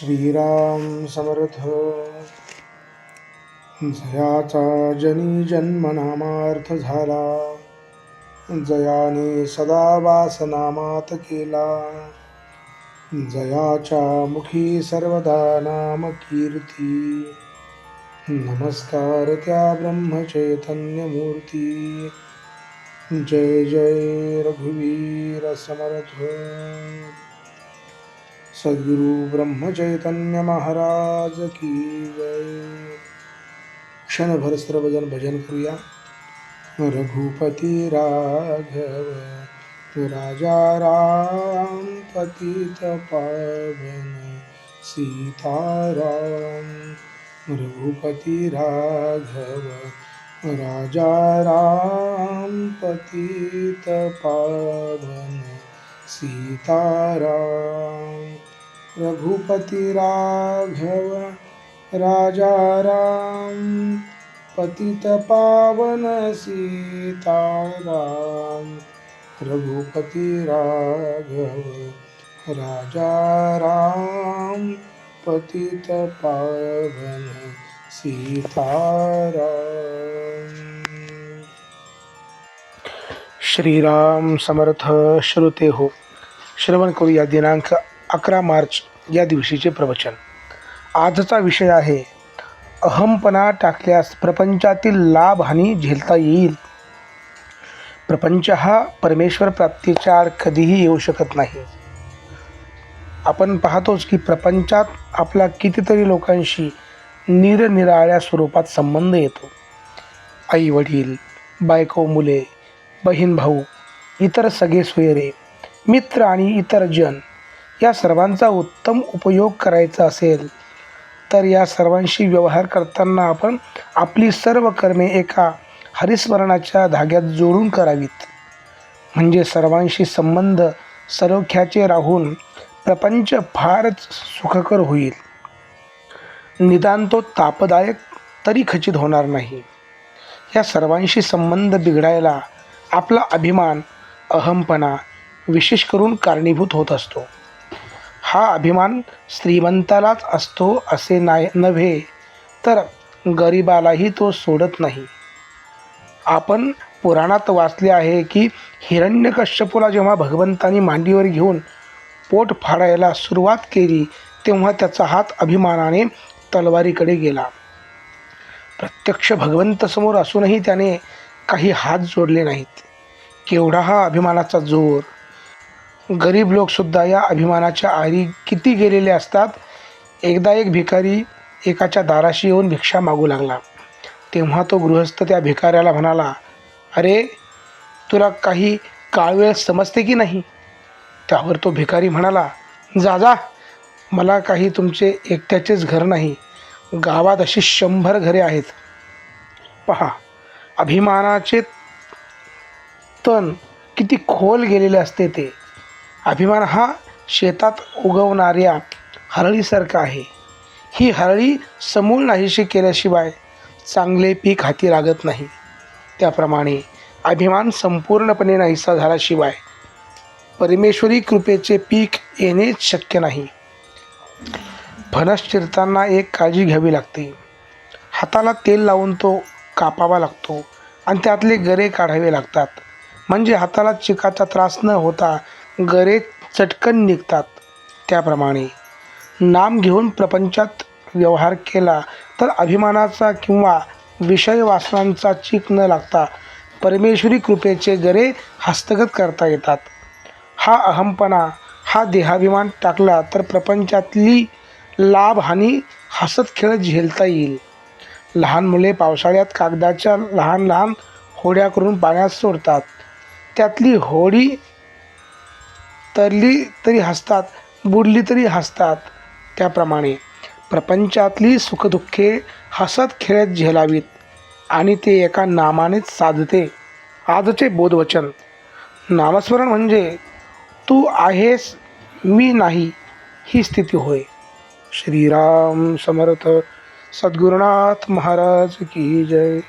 श्रीराम समर्थ। जयाचा जनी जन्मनामार्थ झाला। जयाने सदा वासनामात केला। जयाच्या मुखी सर्वदा नाम कीर्ती। नमस्कार त्या ब्रह्मचैतन्य मूर्ती। जय जय रघुवीर समर्थ। सद्गुरु ब्रह्मचैतन्य महाराज की जय। क्षणभर सर्वजन भजन करूया। रघुपती राघव राजा राम पतित पावन सीताराम। रघुपती राघव राजा राम पतित पावन सीताराम। रघुपती राघव राजा राम, पतित पावन सीताराम। रघुपति राघव राजा राम, पतित पावन सीताराम। श्रीराम समर्थ श्रुते हो श्रवण करूया दिनांक अकरा मार्च या दिवशीचे प्रवचन. आजचा विषय आहे अहमपणा टाकल्यास प्रपंचातील लाभ हानी झेलता येईल. प्रपंच हा परमेश्वर प्राप्तीच्या आड कधीही येऊ शकत नाही. आपण पाहतोच की प्रपंचात आपला कितीतरी लोकांशी निरनिराळ्या स्वरूपात संबंध येतो. आई वडील बायको मुले बहीण भाऊ इतर सगळे सोयरे मित्र आणि इतर जन या सर्वांचा उत्तम उपयोग करायचा असेल तर या सर्वांशी व्यवहार करताना आपण आपली सर्व कर्मे एका हरिस्मरणाच्या धाग्यात जोडून करावीत. म्हणजे सर्वांशी संबंध सरोख्याचे राहून प्रपंच फारच सुखकर होईल. निदान तो तापदायक तरी खचित होणार नाही. या सर्वांशी संबंध बिघडायला आपला अभिमान अहमपणा विशेष करून कारणीभूत होत असतो. हा अभिमान श्रीमंतालाच असतो असे नाही नव्हे तर गरिबालाही तो सोडत नाही. आपण पुराणात वाचले आहे की हिरण्यकश्यपूला जेव्हा भगवंतानी मांडीवर घेऊन पोट फाडायला सुरुवात केली तेव्हा त्याचा हात अभिमानाने तलवारीकडे गेला. प्रत्यक्ष भगवंतसमोर असूनही त्याने काही हात जोडले नाहीत. केवढा हा अभिमानाचा जोर! गरीब लोकसुद्धा या अभिमानाच्या आरी किती गेलेले असतात? एकदा एक भिकारी एकाच्या दाराशी येऊन भिक्षा मागू लागला. तेव्हा तो गृहस्थ त्या भिकाऱ्याला म्हणाला अरे तुला काही काळवेळ समजते की नाही? त्यावर तो भिकारी म्हणाला जा जा मला काही तुमचे एकट्याचेच घर नाही. गावात अशी शंभर घरे आहेत. पहा अभिमानाचे तण किती खोल गेलेले असते ते. अभिमान हा शेतात उगवणाऱ्या हरळीसारखा आहे. ही हरळी समूळ नाहीशी केल्याशिवाय चांगले पीक हाती लागत नाही. त्याप्रमाणे अभिमान संपूर्णपणे नाहीसा झाल्याशिवाय परमेश्वरी कृपेचे पीक येणेच शक्य नाही. फणस चिरताना एक काळजी घ्यावी लागते. हाताला तेल लावून तो कापावा लागतो आणि त्यातले गरे काढावे लागतात. म्हणजे हाताला चिकाचा त्रास न होता गरे चटकन निघतात. त्याप्रमाणे नाम घेऊन प्रपंचात व्यवहार केला तर अभिमानाचा किंवा विषय वासनांचा चीक न लागता परमेश्वरी कृपेचे गरे हस्तगत करता येतात. हा अहमपणा हा देहाभिमान टाकला तर प्रपंचातली लाभ हानी हसत खेळत झेलता येईल. लहान मुले पावसाळ्यात कागदाच्या लहान लहान होड्या करून पाण्यात सोडतात. त्यातली होडी तरली तरी हसतात बुडली तरी हसतात. त्याप्रमाणे प्रपंचातली सुखदुःखे हसत खेळत झेलावीत आणि ते एका नामानेच साधते. आजचे बोधवचन. नामस्मरण म्हणजे तू आहेस मी नाही ही स्थिती होय. श्रीराम समर्थ. सद्गुरुनाथ महाराज की जय.